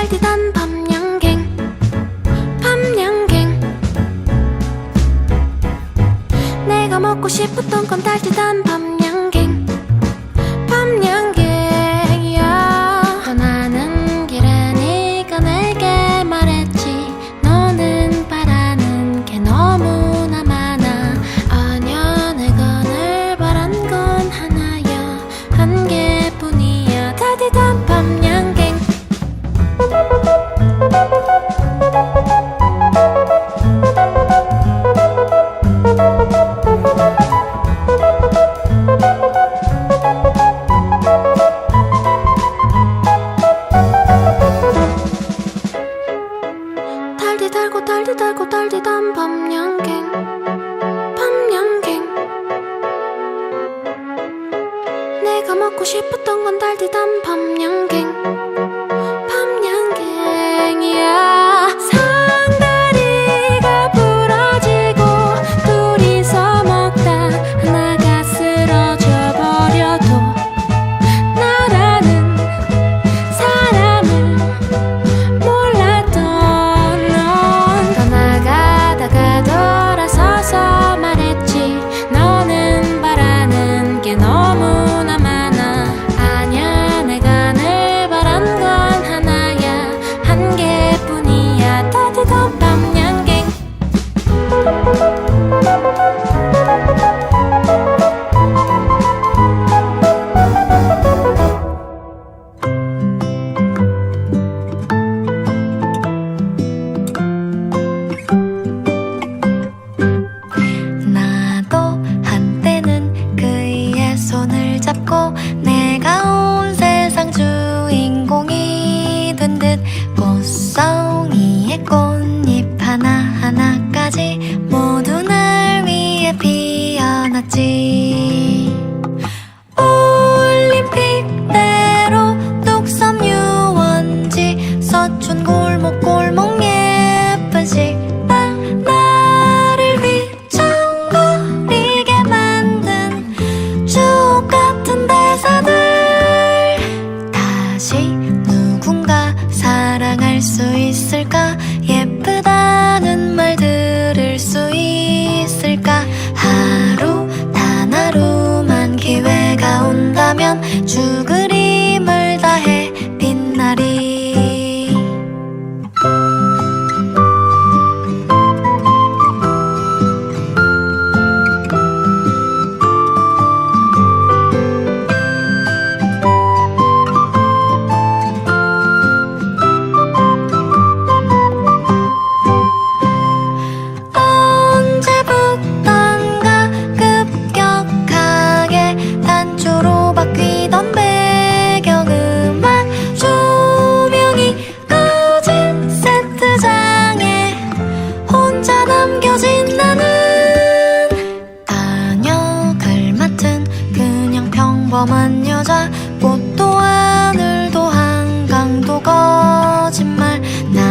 달디단 밤양갱 밤양갱. 내가 먹고 싶었던 건 달디단 밤양 밤양갱 밤양갱. 내가 먹고 싶었던 건 달디단 밤양갱. 송이의 꽃잎 하나하나까지 여자 꽃도 하늘도 한강도 거짓말. 나